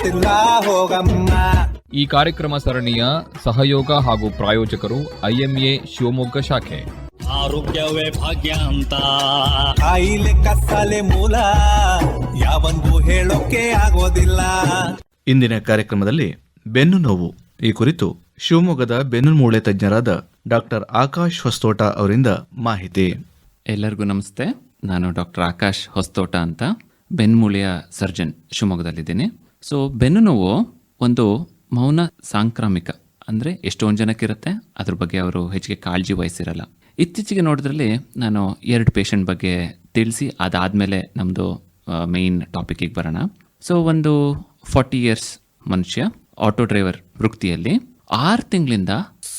ಗೊತ್ತಿಲ್ಲ ಹೋಗಮ್ಮ. ಈ ಕಾರ್ಯಕ್ರಮ ಸರಣಿಯ ಸಹಯೋಗ ಹಾಗೂ ಪ್ರಾಯೋಜಕರು ಐಎಂಎ ಶಿವಮೊಗ್ಗ ಶಾಖೆ. ಆರೋಗ್ಯವೇ ಭಾಗ್ಯ ಅಂತ. ಕಾಯಿಲೆ ಕತ್ತಲೆ ಮೂಲ ಯಾವಂದು ಹೇಳೋಕೆ ಆಗೋದಿಲ್ಲ. ಇಂದಿನ ಕಾರ್ಯಕ್ರಮದಲ್ಲಿ ಬೆನ್ನು ನೋವು. ಈ ಕುರಿತು ಶಿವಮೊಗ್ಗದ ಬೆನ್ನು ಮೂಳೆ ತಜ್ಞರಾದ ಡಾಕ್ಟರ್ ಆಕಾಶ್ ಹೊಸ್ತೋಟ ಅವರಿಂದ ಮಾಹಿತಿ. ಎಲ್ಲರಿಗೂ ನಮಸ್ತೆ. ನಾನು ಡಾಕ್ಟರ್ ಆಕಾಶ್ ಹೊಸ್ತೋಟ ಅಂತ. ಬೆನ್ಮೂಳೆಯ ಸರ್ಜನ್ ಶಿವಮೊಗ್ಗದಲ್ಲಿದ್ದೀನಿ. ಸೊ ಬೆನ್ನು ನೋವು ಒಂದು ಮೌನ ಸಾಂಕ್ರಾಮಿಕ. ಅಂದರೆ ಎಷ್ಟೊಂದು ಜನಕ್ಕಿರುತ್ತೆ, ಅದ್ರ ಬಗ್ಗೆ ಅವರು ಹೆಚ್ಚಿಗೆ ಕಾಳಜಿ ವಹಿಸಿರಲ್ಲ. ಇತ್ತೀಚೆಗೆ ನೋಡಿದ್ರಲ್ಲಿ ನಾನು ಎರಡು ಪೇಷಂಟ್ ಬಗ್ಗೆ ತಿಳಿಸಿ ಅದಾದಮೇಲೆ ನಮ್ಮದು ಮೇಯ್ನ್ ಟಾಪಿಕಿಗೆ ಬರೋಣ. ಸೊ ಒಂದು ಫಾರ್ಟಿ ಇಯರ್ಸ್ ಮನುಷ್ಯ ಆಟೋ ಡ್ರೈವರ್ ವೃತ್ತಿಯಲ್ಲಿ ಆರು ತಿಂಗಳಿಂದ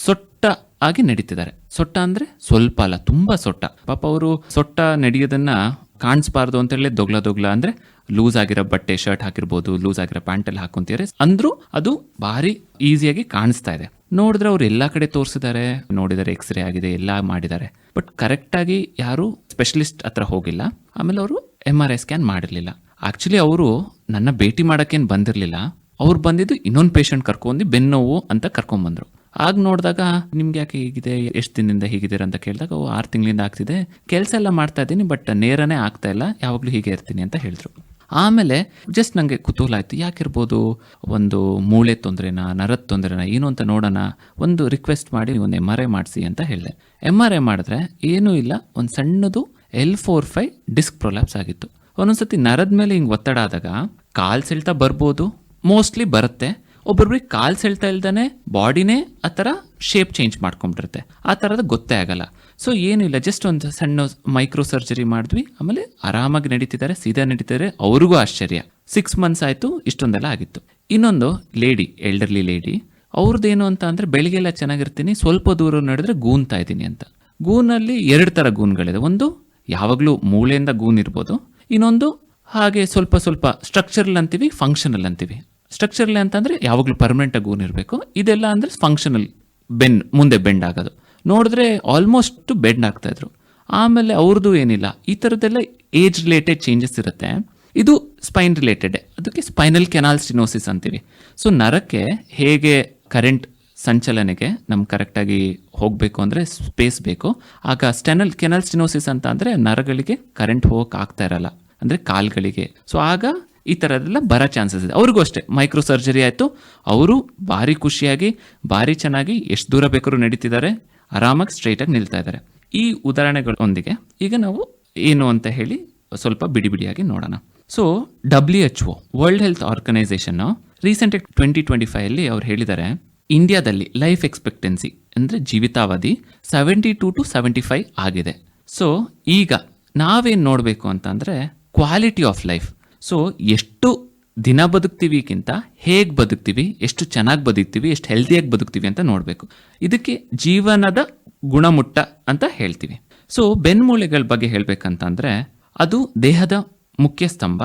ಸೊಟ್ಟ ಆಗಿ ನಡೀತಿದ್ದಾರೆ. ಸೊಟ್ಟ ಅಂದರೆ ಸ್ವಲ್ಪ ಅಲ್ಲ, ತುಂಬ ಸೊಟ್ಟ. ಪಾಪ ಅವರು ಸೊಟ್ಟ ನಡೆಯೋದನ್ನು ಕಾಣಿಸ್ಬಾರ್ದು ಅಂತ ಹೇಳಿ ದೊಗ್ಲ ದೊಗ್ಲ ಅಂದ್ರೆ ಲೂಸ್ ಆಗಿರೋ ಬಟ್ಟೆ ಶರ್ಟ್ ಹಾಕಿರ್ಬೋದು ಲೂಸ್ ಆಗಿರೋ ಪ್ಯಾಂಟ್ ಅಲ್ಲಿ ಹಾಕೊಂತಾರೆ ಅಂದ್ರೂ ಅದು ಭಾರಿ ಈಸಿಯಾಗಿ ಕಾಣಿಸ್ತಾ ಇದೆ. ನೋಡಿದ್ರೆ ಅವ್ರು ಎಲ್ಲಾ ಕಡೆ ತೋರಿಸಿದ್ದಾರೆ ನೋಡಿದ್ದಾರೆ ಎಕ್ಸ್ರೇ ಆಗಿದೆ, ಎಲ್ಲ ಮಾಡಿದ್ದಾರೆ. ಬಟ್ ಕರೆಕ್ಟಾಗಿ ಯಾರು ಸ್ಪೆಷಲಿಸ್ಟ್ ಹತ್ರ ಹೋಗಿಲ್ಲ. ಆಮೇಲೆ ಅವರು ಎಂ ಆರ್ ಐ ಸ್ಕ್ಯಾನ್ ಮಾಡಿರಲಿಲ್ಲ. ಆಕ್ಚುಲಿ ಅವರು ನನ್ನ ಭೇಟಿ ಮಾಡೋಕ್ಕೇನು ಬಂದಿರಲಿಲ್ಲ. ಅವ್ರು ಬಂದಿದ್ದು ಇನ್ನೊಂದು ಪೇಷಂಟ್ ಕರ್ಕೊಂಡು ಬೆನ್ನೋವು ಅಂತ ಕರ್ಕೊಂಡ್ಬಂದ್ರು ಆಗ ನೋಡಿದಾಗ ನಿಮ್ಗೆ ಯಾಕೆ ಹೀಗಿದೆ, ಎಷ್ಟು ದಿನದಿಂದ ಹೀಗಿದ್ದೀರ ಅಂತ ಕೇಳಿದಾಗ ಆರು ತಿಂಗಳಿಂದ ಆಗ್ತಿದೆ. ಕೆಲಸ ಎಲ್ಲ ಮಾಡ್ತಾ ಇದ್ದೀನಿ ಬಟ್ ನೇರನೇ ಆಗ್ತಾ ಇಲ್ಲ. ಯಾವಾಗಲೂ ಹೀಗೆ ಇರ್ತೀನಿ ಅಂತ ಹೇಳಿದ್ರು. ಆಮೇಲೆ ಜಸ್ಟ್ ನನಗೆ ಕುತೂಹಲ ಆಯಿತು. ಯಾಕಿರ್ಬೋದು ಒಂದು ಮೂಳೆ ತೊಂದರೆನಾ, ನರದ ತೊಂದರೆನಾ, ಏನು ಅಂತ ನೋಡೋಣ, ಒಂದು ರಿಕ್ವೆಸ್ಟ್ ಮಾಡಿ ಒಂದು ಎಂ ಆರ್ ಐ ಮಾಡಿಸಿ ಅಂತ ಹೇಳಿದೆ. ಎಂ ಆರ್ ಐ ಮಾಡಿದ್ರೆ ಏನೂ ಇಲ್ಲ, ಒಂದು ಸಣ್ಣದು L four five disc prolapse ಆಗಿತ್ತು. ಒಂದೊಂದ್ಸತಿ ನರದ ಮೇಲೆ ಹಿಂಗೆ ಒತ್ತಡ ಆದಾಗ ಕಾಲು ಸೆಳ್ತಾ ಬರ್ಬೋದು ಮೋಸ್ಟ್ಲಿ ಬರುತ್ತೆ. ಒಬ್ಬೊಬ್ರಿಗೆ ಕಾಲು ಸೆಳ್ತಾ ಇಲ್ದೇ ಬಾಡಿನೇ ಆ ಥರ ಶೇಪ್ ಚೇಂಜ್ ಮಾಡ್ಕೊಂಡ್ಬಿಟ್ಟಿರುತ್ತೆ ಆ ಥರದ ಗೊತ್ತೇ ಆಗಲ್ಲ. ಸೊ ಏನಿಲ್ಲ ಜಸ್ಟ್ ಒಂದು ಸಣ್ಣ ಮೈಕ್ರೋ ಸರ್ಜರಿ ಮಾಡಿದ್ವಿ. ಆಮೇಲೆ ಆರಾಮಾಗಿ ನಡೀತಿದ್ದಾರೆ, ಸೀದಾ ನಡೀತಿದ್ದಾರೆ. ಅವ್ರಿಗೂ ಆಶ್ಚರ್ಯ. ಸಿಕ್ಸ್ ಮಂತ್ಸ್ ಆಯಿತು, ಇಷ್ಟೊಂದೆಲ್ಲ ಆಗಿತ್ತು. ಇನ್ನೊಂದು ಲೇಡಿ ಎಲ್ಡರ್ಲಿ ಲೇಡಿ ಅವ್ರದ್ದೇನು ಅಂತ ಅಂದರೆ, ಬೆಳಿಗ್ಗೆಲ್ಲ ಚೆನ್ನಾಗಿರ್ತೀನಿ, ಸ್ವಲ್ಪ ದೂರ ನಡೆದ್ರೆ ಗೂನ್ತಾ ಇದ್ದೀನಿ ಅಂತ. ಗೂನಲ್ಲಿ ಎರಡು ಥರ ಗೂನ್ಗಳಿದೆ. ಒಂದು ಯಾವಾಗಲೂ ಮೂಳೆಯಿಂದ ಗೂನ್ ಇರ್ಬೋದು. ಇನ್ನೊಂದು ಹಾಗೆ ಸ್ವಲ್ಪ ಸ್ವಲ್ಪ ಸ್ಟ್ರಕ್ಚರಲ್ ಅಂತೀವಿ ಫಂಕ್ಷನಲ್ ಅಂತೀವಿ. ಸ್ಟ್ರಕ್ಚರಲ್ ಅಂತಂದರೆ ಯಾವಾಗಲೂ ಪರ್ಮನೆಂಟಾಗಿ ಗೂನ್ ಇರಬೇಕು. ಇದೆಲ್ಲ ಅಂದರೆ ಫಂಕ್ಷನಲ್ ಬೆನ್, ಮುಂದೆ ಬೆಂಡ್ ಆಗೋದು. ನೋಡಿದ್ರೆ ಆಲ್ಮೋಸ್ಟ್ ಬೆಡ್ ಆಗ್ತಾ ಇದ್ರು. ಆಮೇಲೆ ಅವ್ರದ್ದು ಏನಿಲ್ಲ. ಈ ಥರದ್ದೆಲ್ಲ ಏಜ್ ರಿಲೇಟೆಡ್ ಚೇಂಜಸ್ ಇರುತ್ತೆ. ಇದು ಸ್ಪೈನ್ ರಿಲೇಟೆಡ್ ಅದಕ್ಕೆ ಸ್ಪೈನಲ್ ಕೆನಾಲ್ ಸ್ಟಿನೋಸಿಸ್ ಅಂತೀವಿ. ಸೊ ನರಕ್ಕೆ ಹೇಗೆ ಕರೆಂಟ್ ಸಂಚಲನೆಗೆ ನಮ್ಗೆ ಕರೆಕ್ಟಾಗಿ ಹೋಗಬೇಕು ಅಂದರೆ ಸ್ಪೇಸ್ ಬೇಕು. ಆಗ ಸ್ಟೆನಲ್ ಕೆನಲ್ ಸ್ಟಿನೋಸಿಸ್ ಅಂತ ಅಂದರೆ ನರಗಳಿಗೆ ಕರೆಂಟ್ ಹೋಗಕ್ಕೆ ಆಗ್ತಾ ಇರಲ್ಲ. ಅಂದರೆ ಕಾಲ್ಗಳಿಗೆ. ಸೊ ಆಗ ಈ ಥರದ್ದೆಲ್ಲ ಬರೋ ಚಾನ್ಸಸ್ ಇದೆ. ಅವ್ರಿಗೂ ಅಷ್ಟೇ. ಮೈಕ್ರೋ ಸರ್ಜರಿ ಆಯಿತು. ಅವರು ಭಾರಿ ಖುಷಿಯಾಗಿ, ಭಾರಿ ಚೆನ್ನಾಗಿ ಎಷ್ಟು ದೂರ ಬೇಕಾದ್ರೂ ನಡೀತಿದ್ದಾರೆ. ಆರಾಮಾಗಿ ಸ್ಟ್ರೈಟಾಗಿ ನಿಲ್ತಾ ಇದ್ದಾರೆ. ಈ ಉದಾಹರಣೆಗಳೊಂದಿಗೆ ಈಗ ನಾವು ಏನು ಅಂತ ಹೇಳಿ ಸ್ವಲ್ಪ ಬಿಡಿ ಬಿಡಿಯಾಗಿ ನೋಡೋಣ. So W H O world health organisation recent twenty twenty ಫೈವಲ್ಲಿ ಅವ್ರು ಹೇಳಿದ್ದಾರೆ, ಇಂಡಿಯಾದಲ್ಲಿ ಲೈಫ್ ಎಕ್ಸ್ಪೆಕ್ಟೆನ್ಸಿ ಅಂದರೆ ಜೀವಿತಾವಧಿ seventy two to seventy five ಆಗಿದೆ. ಸೊ ಈಗ ನಾವೇನು ನೋಡಬೇಕು ಅಂತಂದರೆ ಕ್ವಾಲಿಟಿ ಆಫ್ ಲೈಫ್ ಸೊ ಎಷ್ಟು ದಿನ ಬದುಕ್ತೀವಿಗಿಂತ ಹೇಗೆ ಬದುಕ್ತೀವಿ, ಎಷ್ಟು ಚೆನ್ನಾಗಿ ಬದುಕ್ತೀವಿ, ಎಷ್ಟು ಹೆಲ್ದಿಯಾಗಿ ಬದುಕ್ತೀವಿ ಅಂತ ನೋಡಬೇಕು. ಇದಕ್ಕೆ ಜೀವನದ ಗುಣಮಟ್ಟ ಅಂತ ಹೇಳ್ತೀವಿ. ಸೊ ಬೆನ್ಮೂಳೆಗಳ ಬಗ್ಗೆ ಹೇಳಬೇಕಂತಂದರೆ, ಅದು ದೇಹದ ಮುಖ್ಯ ಸ್ತಂಭ.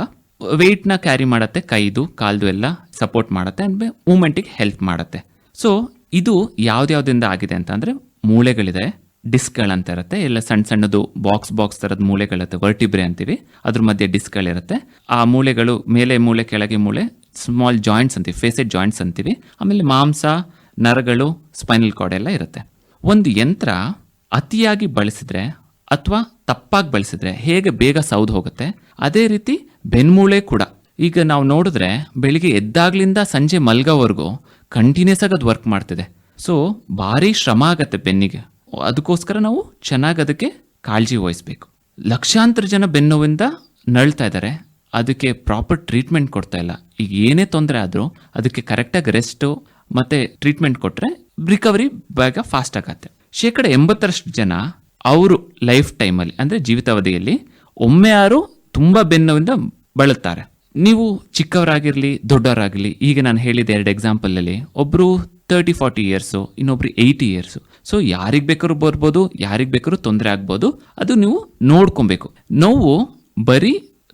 ವೆಯ್ಟ್ನ ಕ್ಯಾರಿ ಮಾಡುತ್ತೆ, ಕೈದು, ಕಾಲ್ದು ಎಲ್ಲ ಸಪೋರ್ಟ್ ಮಾಡುತ್ತೆ ಅಂದರೆ ಮೂಮೆಂಟಿಗೆ ಹೆಲ್ಪ್ ಮಾಡುತ್ತೆ. ಸೊ ಇದು ಯಾವ್ದ್ಯಾವ್ದಿಂದ ಆಗಿದೆ ಅಂತಂದ್ರೆ, ಮೂಳೆಗಳಿದೆ. ಡಿಸ್ಕ್ಗಳಂತ ಇರುತ್ತೆ. ಇಲ್ಲ ಸಣ್ಣ ಸಣ್ಣದು ಬಾಕ್ಸ್ ಬಾಕ್ಸ್ ಥರದ ಮೂಳೆಗಳಿರುತ್ತೆ ವರ್ಟಿಬ್ರೆ ಅಂತೀವಿ. ಅದ್ರ ಮಧ್ಯೆ ಡಿಸ್ಕ್ಗಳಿರುತ್ತೆ ಆ ಮೂಳೆಗಳು ಮೇಲೆ ಮೂಳೆ ಕೆಳಗೆ ಮೂಳೆ ಸ್ಮಾಲ್ ಜಾಯಿಂಟ್ಸ್ ಅಂತೀವಿ. ಫೇಸೆಡ್ ಜಾಯಿಂಟ್ಸ್ ಅಂತೀವಿ. ಆಮೇಲೆ ಮಾಂಸ, ನರಗಳು ಸ್ಪೈನಲ್ ಕಾರ್ಡ್ ಎಲ್ಲ ಇರುತ್ತೆ. ಒಂದು ಯಂತ್ರ ಅತಿಯಾಗಿ ಬಳಸಿದ್ರೆ ಅಥವಾ ತಪ್ಪಾಗಿ ಬಳಸಿದ್ರೆ ಹೇಗೆ ಬೇಗ ಸೌದು ಹೋಗುತ್ತೆ, ಅದೇ ರೀತಿ ಬೆನ್ಮೂಳೆ ಕೂಡ. ಈಗ ನಾವು ನೋಡಿದ್ರೆ ಬೆಳಿಗ್ಗೆ ಎದ್ದಾಗ್ಲಿಂದ ಸಂಜೆ ಮಲ್ಗೋವರೆಗೂ ಕಂಟಿನ್ಯೂಸ್ ಆಗಿ ಅದು ವರ್ಕ್ ಮಾಡ್ತಿದೆ. ಸೊ ಭಾರಿ ಶ್ರಮ ಆಗತ್ತೆ ಬೆನ್ನಿಗೆ. ಅದಕ್ಕೋಸ್ಕರ ನಾವು ಚೆನ್ನಾಗಿ ಅದಕ್ಕೆ ಕಾಳಜಿ ವಹಿಸ್ಬೇಕು. ಲಕ್ಷಾಂತರ ಜನ ಬೆನ್ನೋವಿಂದ ನಳ್ತಾ ಇದ್ದಾರೆ. ಅದಕ್ಕೆ ಪ್ರಾಪರ್ ಟ್ರೀಟ್ಮೆಂಟ್ ಕೊಡ್ತಾ ಇಲ್ಲ. ಈಗ ಏನೇ ತೊಂದರೆ ಆದರೂ ಅದಕ್ಕೆ ಕರೆಕ್ಟಾಗಿ ರೆಸ್ಟು ಮತ್ತು ಟ್ರೀಟ್ಮೆಂಟ್ ಕೊಟ್ಟರೆ ರಿಕವರಿ ಬೇಗ ಫಾಸ್ಟ್ ಆಗತ್ತೆ. ಶೇಕಡ ಎಂಬತ್ತರಷ್ಟು ಜನ ಅವರು ಲೈಫ್ ಟೈಮಲ್ಲಿ ಅಂದರೆ ಜೀವಿತಾವಧಿಯಲ್ಲಿ ಒಮ್ಮೆ ಯಾರು ತುಂಬ ಬೆನ್ನೋವಿಂದ ಬಳಲ್ತಾರೆ. ನೀವು ಚಿಕ್ಕವರಾಗಿರಲಿ, ದೊಡ್ಡವರಾಗಿರಲಿ, ಈಗ ನಾನು ಹೇಳಿದ ಎರಡು ಎಕ್ಸಾಂಪಲಲ್ಲಿ ಒಬ್ಬರು ತರ್ಟಿ ಫಾರ್ಟಿ ಇಯರ್ಸು ಇನ್ನೊಬ್ರು ಏಯ್ಟಿ ಇಯರ್ಸು ಸೊ ಯಾರಿಗೆ ಬೇಕಾದ್ರೂ ಬರ್ಬೋದು, ಯಾರಿಗೆ ಬೇಕಾದ್ರೂ ತೊಂದರೆ ಆಗ್ಬೋದು. ಅದು ನೀವು ನೋಡ್ಕೊಬೇಕು. ನೋವು ಬರೀ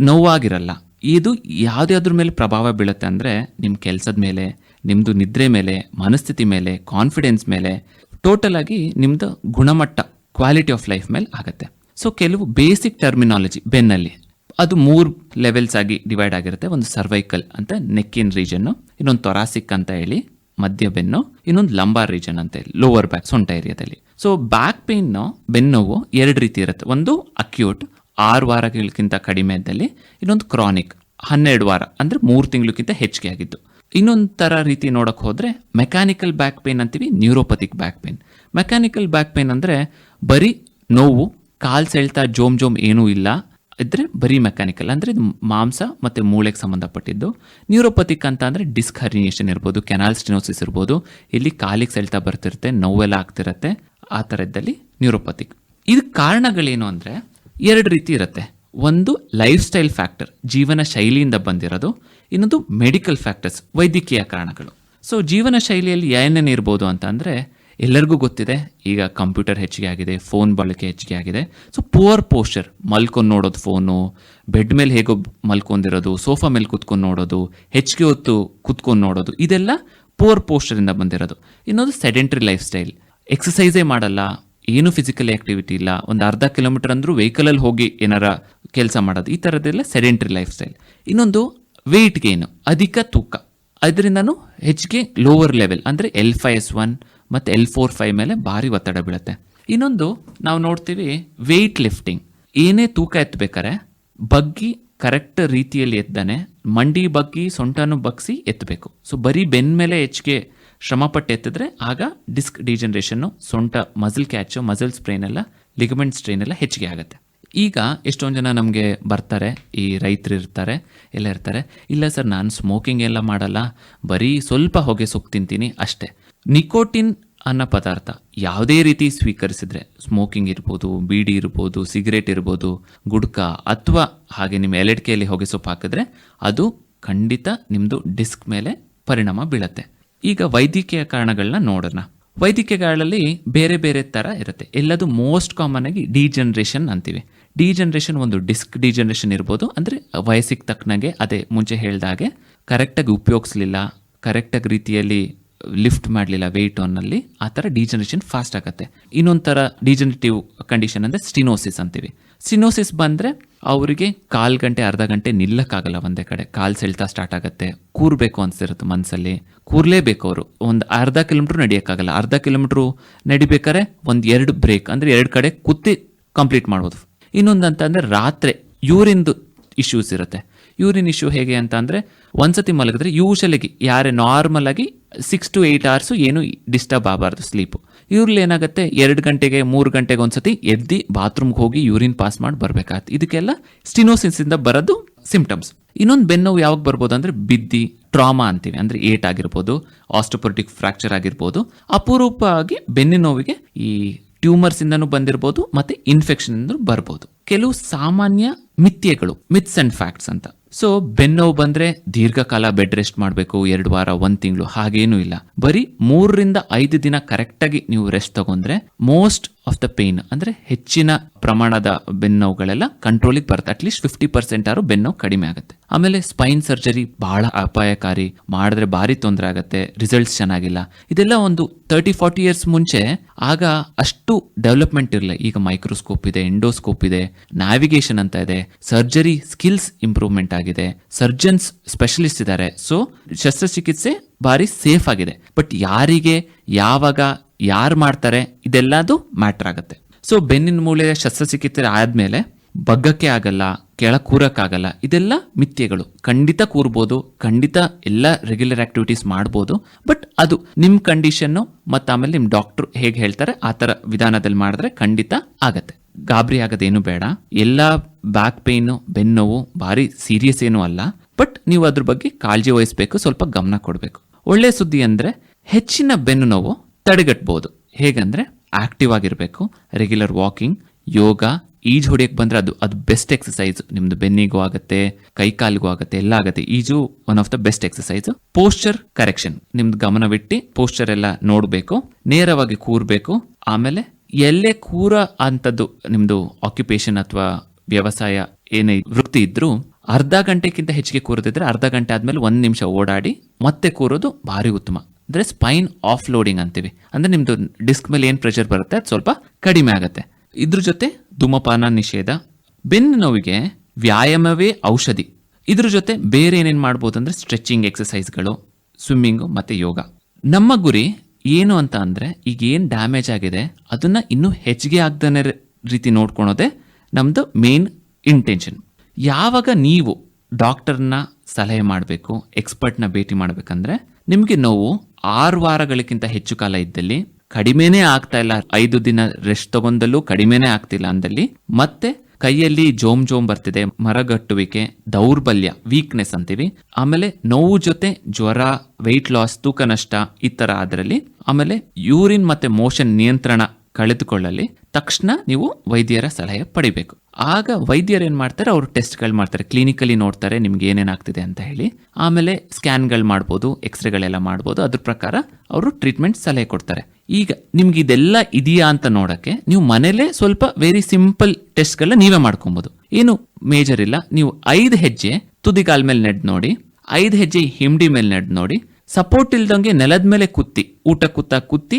ನೋವಾಗಿರಲ್ಲ. ಇದು ಯಾವ್ದಾದ್ರ ಮೇಲೆ ಪ್ರಭಾವ ಬೀಳುತ್ತೆ ಅಂದರೆ ನಿಮ್ಮ ಕೆಲಸದ ಮೇಲೆ ನಿಮ್ಮದು ನಿದ್ರೆ ಮೇಲೆ, ಮನಸ್ಥಿತಿ ಮೇಲೆ ಕಾನ್ಫಿಡೆನ್ಸ್ ಮೇಲೆ ಟೋಟಲ್ ಆಗಿ ನಿಮ್ಮದು ಗುಣಮಟ್ಟ ಕ್ವಾಲಿಟಿ ಆಫ್ ಲೈಫ್ ಮೇಲೆ ಆಗುತ್ತೆ. ಸೊ ಕೆಲವು ಬೇಸಿಕ್ ಟರ್ಮಿನಾಲಜಿ ಬೆನ್ನಲ್ಲಿ. ಅದು ಮೂರು ಲೆವೆಲ್ಸ್ ಆಗಿ ಡಿವೈಡ್ ಆಗಿರುತ್ತೆ. ಒಂದು ಸರ್ವೈಕಲ್ ಅಂತ ನೆಕ್ಕಿನ್ ರೀಜನ್ನು ಇನ್ನೊಂದು ತೊರಾಸಿಕ್ ಅಂತ ಹೇಳಿ. ಮಧ್ಯ ಬೆನ್ನು, ಇನ್ನೊಂದು ಲಂಬಾರ್ ರೀಜನ್ ಅಂತ ಲೋವರ್ ಬ್ಯಾಕ್ ಸೊಂಟ ಏರಿಯಾದಲ್ಲಿ. ಸೊ ಬ್ಯಾಕ್ ಪೇನ್ ಬೆನ್ನೋವು ಎರಡು ರೀತಿ ಇರುತ್ತೆ. ಒಂದು ಅಕ್ಯೂಟ್ ಆರು ವಾರಗಳಿಗಿಂತ ಕಡಿಮೆ ಇದ್ದಲ್ಲಿ, ಇನ್ನೊಂದು ಕ್ರಾನಿಕ್ ಹನ್ನೆರಡು ವಾರ, ಅಂದ್ರೆ ಮೂರು ತಿಂಗಳಿಗಿಂತ ಹೆಚ್ಚಿಗೆ ಆಗಿದ್ದು. ಇನ್ನೊಂದು ಥರ ರೀತಿ ನೋಡಕ್ ಹೋದರೆ ಮೆಕ್ಯಾನಿಕಲ್ ಬ್ಯಾಕ್ ಪೇನ್ ಅಂತೀವಿ neuropathic back pain mechanical back pain ಅಂದ್ರೆ ಬರೀ ನೋವು, ಕಾಲು ಸೆಳ್ತಾ ಜೋಮ್ ಜೋಮ್ ಏನೂ ಇಲ್ಲ ಇದ್ರೆ ಬರೀ ಮೆಕ್ಯಾನಿಕಲ್ ಅಂದ್ರೆ ಇದು ಮಾಂಸ ಮತ್ತೆ ಮೂಳೆಗೆ ಸಂಬಂಧಪಟ್ಟಿದ್ದು. ನ್ಯೂರೋಪತಿಕ್ ಅಂತ ಅಂದ್ರೆ ಡಿಸ್ಕ್ ಹರ್ನಿಯೇಷನ್ ಇರ್ಬೋದು ಕೆನಾಲ್ ಸ್ಟಿನೋಸಿಸ್ ಇರ್ಬೋದು. ಇಲ್ಲಿ ಕಾಲಿಗೆ ಸೆಳ್ತಾ ಬರ್ತಿರುತ್ತೆ, ನೋವೆಲ್ಲ ಆಗ್ತಿರತ್ತೆ. ಆ ಥರದ್ದಲ್ಲಿ ನ್ಯೂರೋಪತಿಕ್ ಇದು ಕಾರಣಗಳೇನು ಅಂದ್ರೆ ಎರಡು ರೀತಿ ಇರುತ್ತೆ. ಒಂದು ಲೈಫ್ ಸ್ಟೈಲ್ ಫ್ಯಾಕ್ಟರ್ ಜೀವನ ಶೈಲಿಯಿಂದ ಬಂದಿರೋದು. ಇನ್ನೊಂದು ಮೆಡಿಕಲ್ ಫ್ಯಾಕ್ಟರ್ಸ್ ವೈದ್ಯಕೀಯ ಕಾರಣಗಳು. ಸೊ ಜೀವನ ಶೈಲಿಯಲ್ಲಿ ಏನೇನು ಇರ್ಬೋದು ಅಂತ ಅಂದರೆ ಎಲ್ಲರಿಗೂ ಗೊತ್ತಿದೆ, ಈಗ ಕಂಪ್ಯೂಟರ್ ಹೆಚ್ಚಿಗೆ ಆಗಿದೆ ಫೋನ್ ಬಳಕೆ ಹೆಚ್ಚಿಗೆ ಆಗಿದೆ. ಸೊ ಪುವರ್ ಪೋಸ್ಚರ್ ಮಲ್ಕೊಂಡು ನೋಡೋದು ಫೋನು ಬೆಡ್ ಮೇಲೆ ಹೇಗೋ ಮಲ್ಕೊಂಡಿರೋದು ಸೋಫಾ ಮೇಲೆ ಕುತ್ಕೊಂಡು ನೋಡೋದು, ಹೆಚ್ಚಿಗೆ ಹೊತ್ತು ಕುತ್ಕೊಂಡು ನೋಡೋದು, ಇದೆಲ್ಲ ಪುವರ್ ಪೋಸ್ಚರಿಂದ ಬಂದಿರೋದು. ಇನ್ನೊಂದು ಸೆಡೆಂಟ್ರಿ ಲೈಫ್ ಸ್ಟೈಲ್ ಎಕ್ಸಸೈಸೇ ಮಾಡಲ್ಲ, ಏನು ಫಿಸಿಕಲ್ ಆಕ್ಟಿವಿಟಿ ಇಲ್ಲ, ಒಂದು ಅರ್ಧ ಕಿಲೋಮೀಟರ್ ಅಂದರೂ ವೆಹಿಕಲಲ್ಲಿ ಹೋಗಿ ಏನಾರ ಕೆಲಸ ಮಾಡೋದು, ಈ ಥರದ್ದೆಲ್ಲ ಸೆಡೆಂಟ್ರಿ ಲೈಫ್ ಸ್ಟೈಲ್ ಇನ್ನೊಂದು ವೆಯ್ಟ್ ಗೇನು ಅಧಿಕ ತೂಕ, ಅದರಿಂದನೂ ಹೆಚ್ಚಿಗೆ ಲೋವರ್ ಲೆವೆಲ್ ಅಂದರೆ ಎಲ್ ಫೈ ಎಸ್ ಒನ್ ಮತ್ತು ಎಲ್ ಫೋರ್ ಫೈವ್ ಮೇಲೆ ಭಾರಿ ಒತ್ತಡ ಬೀಳುತ್ತೆ. ಇನ್ನೊಂದು ನಾವು ನೋಡ್ತೀವಿ ವೆಯ್ಟ್ ಲಿಫ್ಟಿಂಗ್ ಏನೇ ತೂಕ ಎತ್ತಬೇಕಾರೆ ಬಗ್ಗಿ ಕರೆಕ್ಟ್ ರೀತಿಯಲ್ಲಿ ಎದ್ದಾನೆ, ಮಂಡಿ ಬಗ್ಗಿ ಸೊಂಟನು ಬಗ್ಸಿ ಎತ್ತಬೇಕು. ಸೊ ಬರೀ ಬೆನ್ ಮೇಲೆ ಹೆಚ್ಚಿಗೆ ಶ್ರಮಪಟ್ಟು ಎತ್ತಿದ್ರೆ ಆಗ ಡಿಸ್ಕ್ ಡಿಜನರೇಷನ್ನು ಸೊಂಟ ಮಸಲ್ ಕ್ಯಾಚು ಮಸಲ್ ಸ್ಟ್ರೈನ್ ಎಲ್ಲ ಲಿಗಮೆಂಟ್ ಸ್ಟ್ರೈನ್ ಎಲ್ಲ ಹೆಚ್ಚಿಗೆ ಆಗುತ್ತೆ. ಈಗ ಎಷ್ಟೊಂದು ಜನ ನಮಗೆ ಬರ್ತಾರೆ, ಈ ರೈತರು ಇರ್ತಾರೆ, ಎಲ್ಲ ಇರ್ತಾರೆ, ಇಲ್ಲ ಸರ್, ನಾನು ಸ್ಮೋಕಿಂಗ್ ಎಲ್ಲ ಮಾಡಲ್ಲ, ಬರೀ ಸ್ವಲ್ಪ ಹೊಗೆ ಸೊಪ್ಪು ತಿಂತೀನಿ ಅಷ್ಟೇ. ನಿಕೋಟಿನ್ ಅನ್ನೋ ಪದಾರ್ಥ ಯಾವುದೇ ರೀತಿ ಸ್ವೀಕರಿಸಿದ್ರೆ ಸ್ಮೋಕಿಂಗ್ ಇರ್ಬೋದು, ಬೀಡಿ ಇರ್ಬೋದು, ಸಿಗರೇಟ್ ಇರ್ಬೋದು, ಗುಡ್ಕ ಅಥವಾ ಹಾಗೆ ನಿಮ್ಮ ಎಲೆಡ್ಕೆಯಲ್ಲಿ ಹೊಗೆ ಸೊಪ್ಪು ಹಾಕಿದ್ರೆ ಅದು ಖಂಡಿತ ನಿಮ್ಮದು ಡಿಸ್ಕ್ ಮೇಲೆ ಪರಿಣಾಮ ಬೀಳತ್ತೆ. ಈಗ ವೈದ್ಯಕೀಯ ಕಾರಣಗಳನ್ನ ನೋಡೋಣ. ವೈದ್ಯಕೀಯಗಳಲ್ಲಿ ಬೇರೆ ಬೇರೆ ಥರ ಇರುತ್ತೆ. ಎಲ್ಲದು ಮೋಸ್ಟ್ ಕಾಮನ್ ಆಗಿ ಡಿಜನರೇಷನ್ ಅಂತೀವಿ. ಡಿಜನರೇಷನ್ ಒಂದು ಡಿಸ್ಕ್ ಡಿಜನರೇಷನ್ ಇರ್ಬೋದು. ಅಂದರೆ ವಯಸ್ಸಿಗೆ ತಕ್ಕನಾಗೆ ಅದೇ ಮುಂಚೆ ಹೇಳ್ದಾಗೆ ಕರೆಕ್ಟಾಗಿ ಉಪಯೋಗಿಸ್ಲಿಲ್ಲ ಕರೆಕ್ಟಾಗಿ ರೀತಿಯಲ್ಲಿ ಲಿಫ್ಟ್ ಮಾಡಲಿಲ್ಲ ವೆಯ್ಟ್ ಆನ್ನಲ್ಲಿ ಆ ಥರ ಡಿಜನರೇಷನ್ ಫಾಸ್ಟ್ ಆಗುತ್ತೆ. ಇನ್ನೊಂದು ಥರ ಡಿಜನರೇಟಿವ್ ಕಂಡೀಷನ್ ಅಂದರೆ ಸ್ಟಿನೋಸಿಸ್ ಅಂತೀವಿ. ಸ್ಟಿನೋಸಿಸ್ ಬಂದರೆ ಅವರಿಗೆ ಕಾಲು ಗಂಟೆ, ಅರ್ಧ ಗಂಟೆ ನಿಲ್ಲಕ್ಕಾಗಲ್ಲ ಒಂದೇ ಕಡೆ. ಕಾಲು ಸೆಳ್ತಾ ಸ್ಟಾರ್ಟ್ ಆಗುತ್ತೆ. ಕೂರ್ಬೇಕು ಅನ್ಸಿರುತ್ತೆ ಮನಸ್ಸಲ್ಲಿ ಕೂರ್ಲೇಬೇಕು ಅವರು. ಒಂದು ಅರ್ಧ ಕಿಲೋಮೀಟ್ರ್ ನಡೆಯೋಕ್ಕಾಗಲ್ಲ. ಅರ್ಧ ಕಿಲೋಮೀಟ್ರು ನಡಿಬೇಕಾದ್ರೆ ಒಂದು ಎರಡು ಬ್ರೇಕ್ ಅಂದರೆ ಎರಡು ಕಡೆ ಕುತ್ತಿ ಕಂಪ್ಲೀಟ್ ಮಾಡ್ಬೋದು. ಇನ್ನೊಂದು ಅಂದ್ರೆ ರಾತ್ರಿ ಯೂರಿಂದು ಇಶ್ಯೂಸ್ ಇರುತ್ತೆ. ಯೂರಿನ್ ಇಶ್ಯೂ ಹೇಗೆ ಅಂತ ಅಂದರೆ ಒಂದ್ಸತಿ ಮಲಗಿದ್ರೆ ಯೂಶಲಿಗೆ ಯಾರೇ ನಾರ್ಮಲ್ ಆಗಿ ಸಿಕ್ಸ್ ಟು ಏಯ್ಟ್ ಅವರ್ಸು ಏನು ಡಿಸ್ಟರ್ಬ್ ಆಗಬಾರ್ದು ಸ್ಲೀಪು ಇವ್ರಲ್ಲಿ ಏನಾಗುತ್ತೆ? ಎರಡು ಗಂಟೆಗೆ, ಮೂರು ಗಂಟೆಗೆ ಒಂದ್ಸತಿ ಎದ್ದು ಬಾತ್ರೂಮ್ಗೆ ಹೋಗಿ ಯೂರಿನ್ ಪಾಸ್ ಮಾಡಿ ಬರಬೇಕಾಗುತ್ತೆ. ಇದಕ್ಕೆಲ್ಲ ಸ್ಟಿನೋಸಿನ್ಸಿಂದ ಬರೋದು ಸಿಂಪ್ಟಮ್ಸ್ ಇನ್ನೊಂದು ಬೆನ್ನೋವು ಯಾವಾಗ ಬರ್ಬೋದು ಅಂದರೆ ಬಿದ್ದಿ ಟ್ರಾಮಾ ಅಂತೀವಿ. ಅಂದರೆ ಏಟ್ ಆಗಿರ್ಬೋದು ಆಸ್ಟೋಪೊಟಿಕ್ ಫ್ರಾಕ್ಚರ್ ಆಗಿರ್ಬೋದು. ಅಪರೂಪವಾಗಿ ಬೆನ್ನು ನೋವಿಗೆ ಈ ಟ್ಯೂಮರ್ಸ್ ಬಂದಿರ್ಬೋದು, ಮತ್ತೆ ಇನ್ಫೆಕ್ಷನ್ ಬರ್ಬೋದು. ಕೆಲವು ಸಾಮಾನ್ಯ ಮಿಥ್ಯೆಗಳು ಮಿತ್ಸ್ ಅಂಡ್ ಫ್ಯಾಕ್ಟ್ಸ್ ಅಂತ. ಸೊ ಬೆನ್ನೋವು ಬಂದ್ರೆ ದೀರ್ಘಕಾಲ ಬೆಡ್ ರೆಸ್ಟ್ ಮಾಡಬೇಕು, ಎರಡು ವಾರ, ಒಂದ್ ತಿಂಗಳು, ಹಾಗೇನೂ ಇಲ್ಲ. ಬರೀ ಮೂರರಿಂದ ಐದು ದಿನ ಕರೆಕ್ಟ್ ಆಗಿ ನೀವು ರೆಸ್ಟ್ ತಗೊಂಡ್ರೆ ಮೋಸ್ಟ್ ಆಫ್ ದ ಪೇನ್ ಅಂದ್ರೆ ಹೆಚ್ಚಿನ ಪ್ರಮಾಣದ ಬೆನ್ನೋವುಗಳೆಲ್ಲ ಕಂಟ್ರೋಲಿಗೆ ಬರುತ್ತೆ. ಅಟ್ಲೀಸ್ಟ್ ಫಿಫ್ಟಿ ಪರ್ಸೆಂಟ್ ಆದ್ರೂ ಬೆನ್ನೋವು ಕಡಿಮೆ ಆಗುತ್ತೆ. ಆಮೇಲೆ ಸ್ಪೈನ್ ಸರ್ಜರಿ ಬಹಳ ಅಪಾಯಕಾರಿ, ಮಾಡಿದ್ರೆ ಭಾರಿ ತೊಂದರೆ ಆಗುತ್ತೆ ರಿಸಲ್ಟ್ಸ್ ಚೆನ್ನಾಗಿಲ್ಲ. ಇದೆಲ್ಲ ಒಂದು ತರ್ಟಿ ಫಾರ್ಟಿ ಇಯರ್ಸ್ ಮುಂಚೆ ಆಗ ಅಷ್ಟು ಡೆವಲಪ್ಮೆಂಟ್ ಇರಲಿಲ್ಲ. ಈಗ ಮೈಕ್ರೋಸ್ಕೋಪ್ ಇದೆ ಎಂಡೋಸ್ಕೋಪ್ ಇದೆ ನ್ಯಾವಿಗೇಷನ್ ಅಂತ ಇದೆ ಸರ್ಜರಿ ಸ್ಕಿಲ್ಸ್ ಇಂಪ್ರೂವ್ಮೆಂಟ್ ಆಗಿದೆ ಸರ್ಜನ್ಸ್ ಸ್ಪೆಷಲಿಸ್ಟ್ ಇದ್ದಾರೆ. ಸೊ ಶಸ್ತ್ರಚಿಕಿತ್ಸೆ ಭಾರಿ ಸೇಫ್ ಆಗಿದೆ. ಬಟ್ ಯಾರಿಗೆ ಯಾವಾಗ, ಯಾರು ಮಾಡ್ತಾರೆ, ಇದೆಲ್ಲದು ಮ್ಯಾಟ್ರ್ ಆಗುತ್ತೆ. ಸೊ ಬೆನ್ನಿನ ಮೂಳೆಯ ಶಸ್ತ್ರಚಿಕಿತ್ಸೆ ಆದ್ಮೇಲೆ ಬಗ್ಗಕ್ಕೆ ಆಗಲ್ಲ ಕೆಳ ಕೂರಕ್ಕಾಗಲ್ಲ ಇದೆಲ್ಲ ಮಿಥ್ಯೆಗಳು. ಖಂಡಿತ ಕೂರ್ಬೋದು, ಖಂಡಿತ ಎಲ್ಲ ರೆಗ್ಯುಲರ್ ಆಕ್ಟಿವಿಟೀಸ್ ಮಾಡ್ಬೋದು ಬಟ್ ಅದು ನಿಮ್ಮ ಕಂಡೀಷನ್ನು ಮತ್ತು ಆಮೇಲೆ ನಿಮ್ಮ ಡಾಕ್ಟ್ರು ಹೇಗೆ ಹೇಳ್ತಾರೆ, ಆ ಥರ ವಿಧಾನದಲ್ಲಿ ಮಾಡಿದ್ರೆ ಖಂಡಿತ ಆಗತ್ತೆ. ಗಾಬರಿ ಆಗೋದೇನು ಬೇಡ. ಎಲ್ಲ ಬ್ಯಾಕ್ ಪೇಯ್ನು ಬೆನ್ನೋವು ಭಾರಿ ಸೀರಿಯಸ್ ಏನೂ ಅಲ್ಲ ಬಟ್ ನೀವು ಅದ್ರ ಬಗ್ಗೆ ಕಾಳಜಿ ವಹಿಸ್ಬೇಕು, ಸ್ವಲ್ಪ ಗಮನ ಕೊಡಬೇಕು. ಒಳ್ಳೆ ಸುದ್ದಿ ಅಂದರೆ ಹೆಚ್ಚಿನ ಬೆನ್ನು ನೋವು ತಡೆಗಟ್ಬೋದು. ಹೇಗಂದ್ರೆ ಆಕ್ಟಿವ್ ಆಗಿರಬೇಕು ರೆಗ್ಯುಲರ್ ವಾಕಿಂಗ್ ಯೋಗ, ಈಜು ಹೊಡಿಯಕ್ಕೆ ಬಂದ್ರೆ ಅದು ಅದು ಬೆಸ್ಟ್ ಎಕ್ಸಸೈಸ್ ನಿಮ್ದು ಬೆನ್ನಿಗೂ ಆಗುತ್ತೆ, ಕೈ ಕಾಲಿಗೂ ಆಗುತ್ತೆ, ಎಲ್ಲ ಆಗುತ್ತೆ. ಈಜು one of the best exercise posture correction ನಿಮ್ದು ಗಮನವಿಟ್ಟು ಪೋಸ್ಚರ್ ಎಲ್ಲ ನೋಡಬೇಕು, ನೇರವಾಗಿ ಕೂರಬೇಕು. ಆಮೇಲೆ ಎಲ್ಲೇ ಕೂರ ಅಂತದ್ದು ನಿಮ್ದು ಆಕ್ಯುಪೇಷನ್ ಅಥವಾ ವ್ಯವಸಾಯ ಏನೇ ವೃತ್ತಿ ಇದ್ರೂ ಅರ್ಧ ಗಂಟೆಗಿಂತ ಹೆಚ್ಚಿಗೆ ಕೂರದಿದ್ರೆ ಅರ್ಧ ಗಂಟೆ ಆದ್ಮೇಲೆ ಒಂದು ನಿಮಿಷ ಓಡಾಡಿ ಮತ್ತೆ ಕೂರೋದು ಭಾರಿ ಉತ್ತಮ. ಅಂದ್ರೆ ಸ್ಪೈನ್ ಆಫ್ ಲೋಡಿಂಗ್ ಅಂತೀವಿ. ಅಂದರೆ ನಿಮ್ಮದು ಡಿಸ್ಕ್ ಮೇಲೆ ಏನು ಪ್ರೆಷರ್ ಬರುತ್ತೆ ಅದು ಸ್ವಲ್ಪ ಕಡಿಮೆ ಆಗುತ್ತೆ. ಇದ್ರ ಜೊತೆ ಧೂಮಪಾನ, ನಿಷೇಧ, ಬೆನ್ನು ನೋವಿಗೆ ವ್ಯಾಯಾಮವೇ ಔಷಧಿ. ಇದ್ರ ಜೊತೆ ಬೇರೆ ಏನೇನು ಮಾಡ್ಬೋದು ಅಂದರೆ ಸ್ಟ್ರೆಚಿಂಗ್ ಎಕ್ಸಸೈಸ್ಗಳು ಸ್ವಿಮ್ಮಿಂಗು ಮತ್ತು ಯೋಗ. ನಮ್ಮ ಗುರಿ ಏನು ಅಂತ ಅಂದರೆ ಈಗ ಏನು ಡ್ಯಾಮೇಜ್ ಆಗಿದೆ ಅದನ್ನು ಇನ್ನೂ ಹೆಚ್ಚಿಗೆ ಆಗ್ದೇ ರೀತಿ ನೋಡ್ಕೊಳೋದೇ ನಮ್ಮದು ಮೇನ್ ಇಂಟೆನ್ಷನ್ ಯಾವಾಗ ನೀವು ಡಾಕ್ಟರ್ನ ಸಲಹೆ ಮಾಡಬೇಕು ಎಕ್ಸ್ಪರ್ಟ್ನ ಭೇಟಿ ಮಾಡಬೇಕಂದ್ರೆ ನಿಮಗೆ ನೋವು ಆರು ವಾರಗಳಿಗಿಂತ ಹೆಚ್ಚು ಕಾಲ ಇದ್ದಲ್ಲಿ ಕಡಿಮೆನೇ ಆಗ್ತಾ ಇಲ್ಲ. ಐದು ದಿನ ರೆಸ್ಟ್ ತಗೊಂಡಲ್ಲೂ ಕಡಿಮೆನೇ ಆಗ್ತಿಲ್ಲ ಅಂದಲ್ಲಿ ಮತ್ತೆ ಕೈಯಲ್ಲಿ ಜೋಮ್ ಜೋಮ್ ಬರ್ತಿದೆ, ಮರಗಟ್ಟುವಿಕೆ, ದೌರ್ಬಲ್ಯ ವೀಕ್ನೆಸ್ ಅಂತೀವಿ. ಆಮೇಲೆ ನೋವು ಜೊತೆ ಜ್ವರ ವೆಯ್ಟ್ ಲಾಸ್ ತೂಕ ನಷ್ಟ ಈ ತರ ಅದರಲ್ಲಿ ಆಮೇಲೆ ಯೂರಿನ್ ಮತ್ತೆ ಮೋಷನ್ ನಿಯಂತ್ರಣ ಕಳೆದುಕೊಳ್ಳಲಿ ತಕ್ಷಣ ನೀವು ವೈದ್ಯರ ಸಲಹೆ ಪಡಿಬೇಕು. ಆಗ ವೈದ್ಯರು ಏನು ಮಾಡ್ತಾರೆ? ಅವರು ಟೆಸ್ಟ್ಗಳು ಮಾಡ್ತಾರೆ. ಕ್ಲಿನಿಕಲಿ ನೋಡ್ತಾರೆ ನಿಮ್ಗೆ ಏನೇನಾಗ್ತಿದೆ ಅಂತ ಹೇಳಿ. ಆಮೇಲೆ ಸ್ಕ್ಯಾನ್ಗಳು ಮಾಡ್ಬೋದು, ಎಕ್ಸ್ರೇಗಳೆಲ್ಲ ಮಾಡ್ಬೋದು. ಅದ್ರ ಪ್ರಕಾರ ಅವರು ಟ್ರೀಟ್ಮೆಂಟ್ ಸಲಹೆ ಕೊಡ್ತಾರೆ. ಈಗ ನಿಮ್ಗೆ ಇದೆಲ್ಲ ಇದೆಯಾ ಅಂತ ನೋಡಕ್ಕೆ ನೀವು ಮನೇಲೆ ಸ್ವಲ್ಪ ವೆರಿ ಸಿಂಪಲ್ ಟೆಸ್ಟ್ಗಳನ್ನ ನೀವೇ ಮಾಡ್ಕೊಬೋದು. ಏನು ಮೇಜರ್ ಇಲ್ಲ. ನೀವು ಐದು ಹೆಜ್ಜೆ ತುದಿಗಾಲ್ ಮೇಲೆ ನೆಡ್ ನೋಡಿ, ಐದು ಹೆಜ್ಜೆ ಹಿಂಡಿ ಮೇಲೆ ನೆಡ್ ನೋಡಿ ಸಪೋರ್ಟ್ ಇಲ್ದಂಗೆ ನೆಲದ ಮೇಲೆ ಕುತ್ತಿ, ಊಟ ಕುತ್ತ ಕುತ್ತಿ,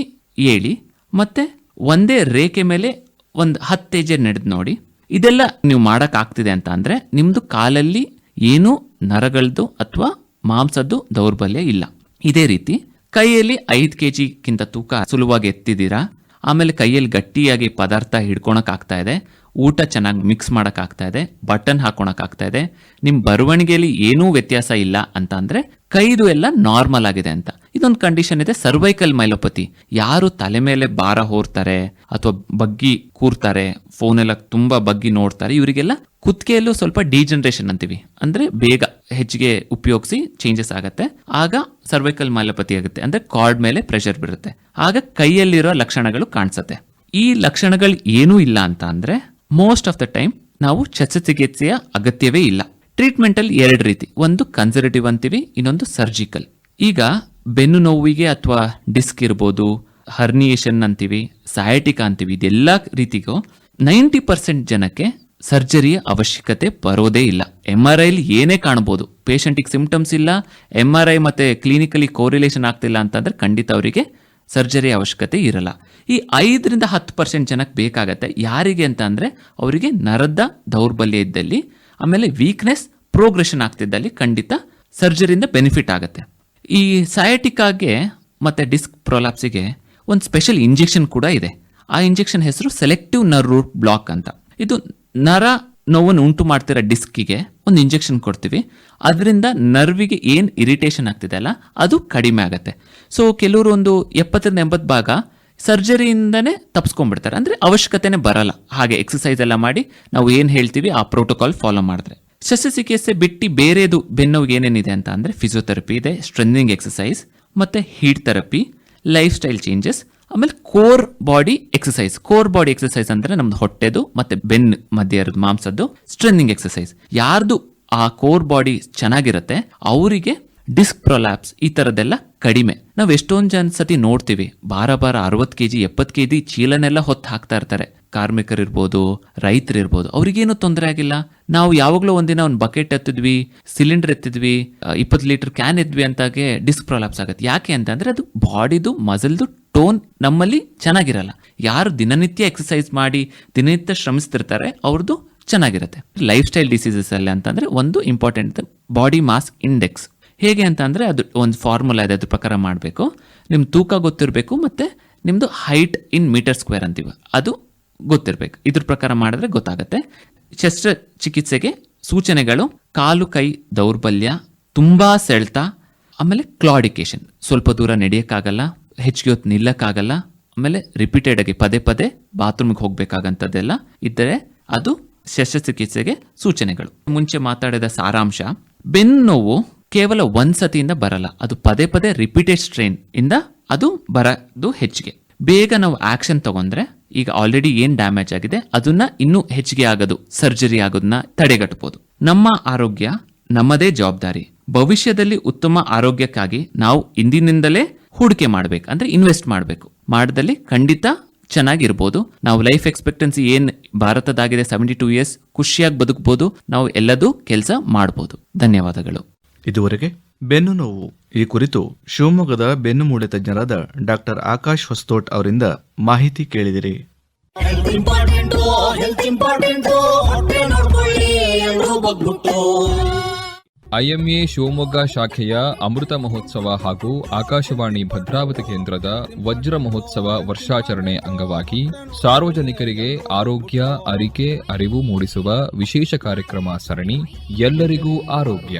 ಏಳಿ, ಮತ್ತೆ ಒಂದೇ ರೇಖೆ ಮೇಲೆ ಒಂದು ಹತ್ತು ಹೆಜ್ಜೆ ನಡೆದು ನೋಡಿ. ಇದೆಲ್ಲ ನೀವು ಮಾಡೋಕ್ಕಾಗ್ತಿದೆ ಅಂತ ಅಂದರೆ ನಿಮ್ಮದು ಕಾಲಲ್ಲಿ ಏನೂ ನರಗಳದ್ದು ಅಥವಾ ಮಾಂಸದ್ದು ದೌರ್ಬಲ್ಯ ಇಲ್ಲ. ಇದೇ ರೀತಿ ಕೈಯಲ್ಲಿ ಐದು ಕೆ ಜಿಗಿಂತ ತೂಕ ಸುಲಭವಾಗಿ ಎತ್ತಿದ್ದೀರಾ? ಆಮೇಲೆ ಕೈಯಲ್ಲಿ ಗಟ್ಟಿಯಾಗಿ ಪದಾರ್ಥ ಹಿಡ್ಕೊಳಕ್ಕಾಗ್ತಾ ಇದೆ ಊಟ ಚೆನ್ನಾಗಿ ಮಿಕ್ಸ್ ಮಾಡೋಕ್ಕಾಗ್ತಾ ಇದೆ ಬಟನ್ ಹಾಕೊಳಕ್ಕಾಗ್ತಾ ಇದೆ ನಿಮ್ಮ ಬರವಣಿಗೆಯಲ್ಲಿ ಏನೂ ವ್ಯತ್ಯಾಸ ಇಲ್ಲ ಅಂತ ಅಂದರೆ ಕೈದು ಎಲ್ಲ ನಾರ್ಮಲ್ ಆಗಿದೆ ಅಂತ. ಇದೊಂದು ಕಂಡೀಷನ್ ಇದೆ ಸರ್ವೈಕಲ್ ಮೈಲೋಪತಿ ಯಾರು ತಲೆ ಮೇಲೆ ಭಾರ ಹೋರ್ತಾರೆ ಅಥವಾ ಬಗ್ಗಿ ಕೂರ್ತಾರೆ ಫೋನ್ ತುಂಬ ತುಂಬಾ ಬಗ್ಗಿ ನೋಡ್ತಾರೆ, ಇವರಿಗೆಲ್ಲ ಕುತ್ತಿಗೆಯಲ್ಲೂ ಸ್ವಲ್ಪ ಡಿಜನರೇಷನ್ ಅಂತೀವಿ. ಅಂದ್ರೆ ಬೇಗ ಹೆಚ್ಚಿಗೆ ಉಪಯೋಗಿಸಿ ಚೇಂಜಸ್ ಆಗುತ್ತೆ. ಆಗ ಸರ್ವೈಕಲ್ ಮಾಲಪತಿ ಆಗುತ್ತೆ. ಅಂದ್ರೆ ಕಾರ್ಡ್ ಮೇಲೆ ಪ್ರೆಷರ್ ಬೀರುತ್ತೆ ಆಗ ಕೈಯಲ್ಲಿರೋ ಲಕ್ಷಣಗಳು ಕಾಣಿಸುತ್ತೆ. ಈ ಲಕ್ಷಣಗಳು ಏನೂ ಇಲ್ಲ ಅಂತ ಅಂದ್ರೆ ಮೋಸ್ಟ್ ಆಫ್ ದ ಟೈಮ್ ನಾವು ಶಸ್ತ್ರಚಿಕಿತ್ಸೆಯ ಅಗತ್ಯವೇ ಇಲ್ಲ. ಟ್ರೀಟ್ಮೆಂಟ್ ಅಲ್ಲಿ ಎರಡು ರೀತಿ. ಒಂದು ಕನ್ಸರ್ವೇಟಿವ್ ಅಂತೀವಿ, ಇನ್ನೊಂದು ಸರ್ಜಿಕಲ್ ಈಗ ಬೆನ್ನು ನೋವಿಗೆ ಅಥವಾ ಡಿಸ್ಕ್ ಇರ್ಬೋದು ಹರ್ನಿಯೇಷನ್ ಅಂತೀವಿ ಸಯಾಟಿಕಾ ಅಂತೀವಿ, ಇದೆಲ್ಲ ರೀತಿಗೂ ನೈಂಟಿ ಪರ್ಸೆಂಟ್ ಜನಕ್ಕೆ ಸರ್ಜರಿಯ ಅವಶ್ಯಕತೆ ಬರೋದೇ ಇಲ್ಲ. ಎಂ ಆರ್ ಐಲಿ ಏನೇ ಕಾಣ್ಬೋದು. ಪೇಷಂಟಿಗೆ ಸಿಂಪ್ಟಮ್ಸ್ ಇಲ್ಲ. ಎಂ ಆರ್ ಐ ಮತ್ತು ಕ್ಲಿನಿಕಲಿ ಕೋರಿಲೇಷನ್ ಆಗ್ತಿಲ್ಲ ಅಂತಂದ್ರೆ ಖಂಡಿತ ಅವರಿಗೆ ಸರ್ಜರಿ ಅವಶ್ಯಕತೆ ಇರಲ್ಲ. ಈ ಐದರಿಂದ ಹತ್ತು ಪರ್ಸೆಂಟ್ ಜನಕ್ಕೆ ಬೇಕಾಗತ್ತೆ. ಯಾರಿಗೆ ಅಂತ ಅಂದರೆ ಅವರಿಗೆ ನರದ ದೌರ್ಬಲ್ಯ ಇದ್ದಲ್ಲಿ, ಆಮೇಲೆ ವೀಕ್ನೆಸ್ ಪ್ರೋಗ್ರೆಷನ್ ಆಗ್ತಿದ್ದಲ್ಲಿ ಖಂಡಿತ ಸರ್ಜರಿಯಿಂದ ಬೆನಿಫಿಟ್ ಆಗುತ್ತೆ. ಈ ಸಯಾಟಿಕಾಗೆ ಮತ್ತು ಡಿಸ್ಕ್ ಪ್ರೊಲಾಪ್ಸಿಗೆ ಒಂದು ಸ್ಪೆಷಲ್ ಇಂಜೆಕ್ಷನ್ ಕೂಡ ಇದೆ. ಆ ಇಂಜೆಕ್ಷನ್ ಹೆಸರು ಸೆಲೆಕ್ಟಿವ್ ನರ್ ರೂಟ್ ಬ್ಲಾಕ್ ಅಂತ. ಇದು ನರ ನೋವನ್ನು ಉಂಟು ಮಾಡ್ತಿರೋ ಡಿಸ್ಕಿಗೆ ಒಂದು ಇಂಜೆಕ್ಷನ್ ಕೊಡ್ತೀವಿ. ಅದರಿಂದ ನರ್ವಿಗೆ ಏನು ಇರಿಟೇಷನ್ ಆಗ್ತಿದೆ ಅಲ್ಲ, ಅದು ಕಡಿಮೆ ಆಗುತ್ತೆ. ಸೊ ಕೆಲವರು ಒಂದು ಎಪ್ಪತ್ತರಿಂದ ಎಂಬತ್ತು ಭಾಗ ಸರ್ಜರಿಯಿಂದನೇ ತಪ್ಸ್ಕೊಂಡ್ಬಿಡ್ತಾರೆ. ಅಂದರೆ ಅವಶ್ಯಕತೆನೇ ಬರಲ್ಲ. ಹಾಗೆ ಎಕ್ಸಸೈಸ್ ಎಲ್ಲ ಮಾಡಿ ನಾವು ಏನು ಹೇಳ್ತೀವಿ, ಆ ಪ್ರೋಟೋಕಾಲ್ ಫಾಲೋ ಮಾಡಿದ್ರೆ. ಶಸ್ತ್ರಚಿಕಿತ್ಸೆ ಬಿಟ್ಟು ಬೇರೆದು ಬೆನ್ನೋವಿಗೆ ಏನೇನಿದೆ ಅಂತ ಅಂದರೆ ಫಿಸಿಯೋಥೆರಪಿ ಇದೆ ಸ್ಟ್ರೆಂದಿಂಗ್ ಎಕ್ಸಸೈಸ್ ಮತ್ತು heat therapy lifestyle changes ಆಮೇಲೆ core body exercise core body exercise ಅಂದ್ರೆ ನಮ್ದು ಹೊಟ್ಟೆದು ಮತ್ತೆ ಬೆನ್ ಮಧ್ಯ ಇರೋದು ಮಾಂಸದ್ದು ಸ್ಟ್ರೆನ್ನಿಂಗ್ ಎಕ್ಸಸೈಸ್ ಯಾರ್ದು ಆ ಕೋರ್ ಬಾಡಿ ಚೆನ್ನಾಗಿರುತ್ತೆ, ಅವರಿಗೆ ಡಿಸ್ಕ್ ಪ್ರೊಲ್ಯಾಪ್ಸ್ ಈ ತರದೆಲ್ಲ ಕಡಿಮೆ. ನಾವು ಎಷ್ಟೊಂದ್ ಜನ ಸತಿ ನೋಡ್ತೀವಿ, ಬಾರ ಬಾರ ಅರವತ್ ಕೆಜಿ ಎಪ್ಪತ್ ಕೆಜಿ ಚೀಲನೆಲ್ಲ ಹೊತ್ತು ಹಾಕ್ತಾ ಇರ್ತಾರೆ. ಕಾರ್ಮಿಕರಿರ್ಬೋದು, ರೈತರಿರ್ಬೋದು, ಅವ್ರಿಗೇನು ತೊಂದರೆ ಆಗಿಲ್ಲ. ನಾವು ಯಾವಾಗಲೂ ಒಂದಿನ ಒಂದು ಬಕೆಟ್ ಎತ್ತಿದ್ವಿ ಸಿಲಿಂಡರ್ ಎತ್ತಿದ್ವಿ ಇಪ್ಪತ್ತು ಲೀಟರ್ ಕ್ಯಾನ್ ಎದ್ವಿ ಅಂತಾಗೆ ಡಿಸ್ಕ್ ಪ್ರಾಬ್ಲಮ್ಸ್ ಆಗುತ್ತೆ. ಯಾಕೆ ಅಂತಂದರೆ ಅದು ಬಾಡಿದು ಮಸಲ್ದು ಟೋನ್ ನಮ್ಮಲ್ಲಿ ಚೆನ್ನಾಗಿರಲ್ಲ. ಯಾರು ದಿನನಿತ್ಯ ಎಕ್ಸಸೈಸ್ ಮಾಡಿ, ದಿನನಿತ್ಯ ಶ್ರಮಿಸ್ತಿರ್ತಾರೆ ಅವ್ರದ್ದು ಚೆನ್ನಾಗಿರುತ್ತೆ. ಲೈಫ್ ಸ್ಟೈಲ್ ಡಿಸೀಸಸ್ ಅಲ್ಲಿ ಅಂತಂದ್ರೆ ಒಂದು ಇಂಪಾರ್ಟೆಂಟ್ ಬಾಡಿ ಮಾಸ್ ಇಂಡೆಕ್ಸ್ ಹೇಗೆ ಅಂತ ಅಂದ್ರೆ ಅದು ಒಂದು ಫಾರ್ಮುಲಾ ಇದೆ, ಅದ್ರ ಪ್ರಕಾರ ಮಾಡಬೇಕು. ನಿಮ್ಮ ತೂಕ ಗೊತ್ತಿರಬೇಕು, ಮತ್ತೆ ನಿಮ್ಮದು ಹೈಟ್ ಇನ್ ಮೀಟರ್ ಸ್ಕ್ವೇರ್ ಅಂತೀವಿ. ಅದು ಗೊತ್ತಿರಬೇಕು. ಇದ್ರ ಪ್ರಕಾರ ಮಾಡಿದ್ರೆ ಗೊತ್ತಾಗುತ್ತೆ. ಶಸ್ತ್ರಚಿಕಿತ್ಸೆಗೆ ಸೂಚನೆಗಳು, ಕಾಲು, ಕೈ ದೌರ್ಬಲ್ಯ, ತುಂಬ ಸೆಳೆತ, ಆಮೇಲೆ ಕ್ಲಾಡಿಕೇಶನ್ ಸ್ವಲ್ಪ ದೂರ ನಡೆಯೋಕ್ಕಾಗಲ್ಲ, ಹೆಚ್ಚಿಗೆ ಹೊತ್ತು ನಿಲ್ಲಕ್ಕಾಗಲ್ಲ, ಆಮೇಲೆ ರಿಪೀಟೆಡ್ ಆಗಿ ಪದೇ ಪದೇ ಬಾತ್ರೂಮ್ಗೆ ಹೋಗ್ಬೇಕಾಗಂಥದ್ದೆಲ್ಲ ಇದ್ದರೆ ಅದು ಶಸ್ತ್ರಚಿಕಿತ್ಸೆಗೆ ಸೂಚನೆಗಳು. ಮುಂಚೆ ಮಾತಾಡಿದ ಸಾರಾಂಶ, ಬೆನ್ನು ನೋವು ಕೇವಲ ಒಂದ್ ಸತಿಯಿಂದ ಬರಲ್ಲ. ಅದು ಪದೇ ಪದೇ ರಿಪೀಟೆಡ್ ಸ್ಟ್ರೈನ್ ಇಂದ ಅದು ಬರೋದು ಹೆಚ್ಚಿಗೆ. ಬೇಗ ನಾವು ಆಕ್ಷನ್ ತಗೊಂಡ್ರೆ ಈಗ ಆಲ್ರೆಡಿ ಏನ್ ಡ್ಯಾಮೇಜ್ ಆಗಿದೆ? ಅದನ್ನ ಇನ್ನೂ ಹೆಚ್ಚಿಗೆ ಆಗೋದು ಸರ್ಜರಿ ಆಗೋದನ್ನ ತಡೆಗಟ್ಟಬಹುದು ನಮ್ಮ ಆರೋಗ್ಯ ನಮ್ಮದೇ ಜವಾಬ್ದಾರಿ. ಭವಿಷ್ಯದಲ್ಲಿ ಉತ್ತಮ ಆರೋಗ್ಯಕ್ಕಾಗಿ ನಾವು ಇಂದಿನಿಂದಲೇ ಹೂಡಿಕೆ ಮಾಡಬೇಕು, ಅಂದ್ರೆ ಇನ್ವೆಸ್ಟ್ ಮಾಡಬೇಕು. ಮಾಡದಲ್ಲಿ ಖಂಡಿತ ಚೆನ್ನಾಗಿರ್ಬೋದು. ನಾವು ಲೈಫ್ ಎಕ್ಸ್ಪೆಕ್ಟೆನ್ಸಿ ಏನ್ ಭಾರತದಾಗಿದೆ ಸೆವೆಂಟಿ ಟೂ ಇಯರ್ಸ್ ಖುಷಿಯಾಗಿ ಬದುಕಬಹುದು ನಾವು ಎಲ್ಲದೂ ಕೆಲಸ ಮಾಡಬಹುದು ಧನ್ಯವಾದಗಳು. ಇದುವರೆಗೆ ಬೆನ್ನು ನೋವು. ಈ ಕುರಿತು ಶಿವಮೊಗ್ಗದ ಬೆನ್ನು ಮೂಳೆ ತಜ್ಞರಾದ ಡಾಕ್ಟರ್ ಆಕಾಶ್ ಹೊಸ್ತೋಟ್ ಅವರಿಂದ ಮಾಹಿತಿ ಕೇಳಿದಿರಿ. ಐಎಂಎ ಶಿವಮೊಗ್ಗ ಶಾಖೆಯ ಅಮೃತ ಮಹೋತ್ಸವ ಹಾಗೂ ಆಕಾಶವಾಣಿ ಭದ್ರಾವತಿ ಕೇಂದ್ರದ ವಜ್ರ ಮಹೋತ್ಸವ ವರ್ಷಾಚರಣೆ ಅಂಗವಾಗಿ ಸಾರ್ವಜನಿಕರಿಗೆ ಆರೋಗ್ಯ ಅರಿಕೆ ಅರಿವು ಮೂಡಿಸುವ ವಿಶೇಷ ಕಾರ್ಯಕ್ರಮ ಸರಣಿ ಎಲ್ಲರಿಗೂ ಆರೋಗ್ಯ.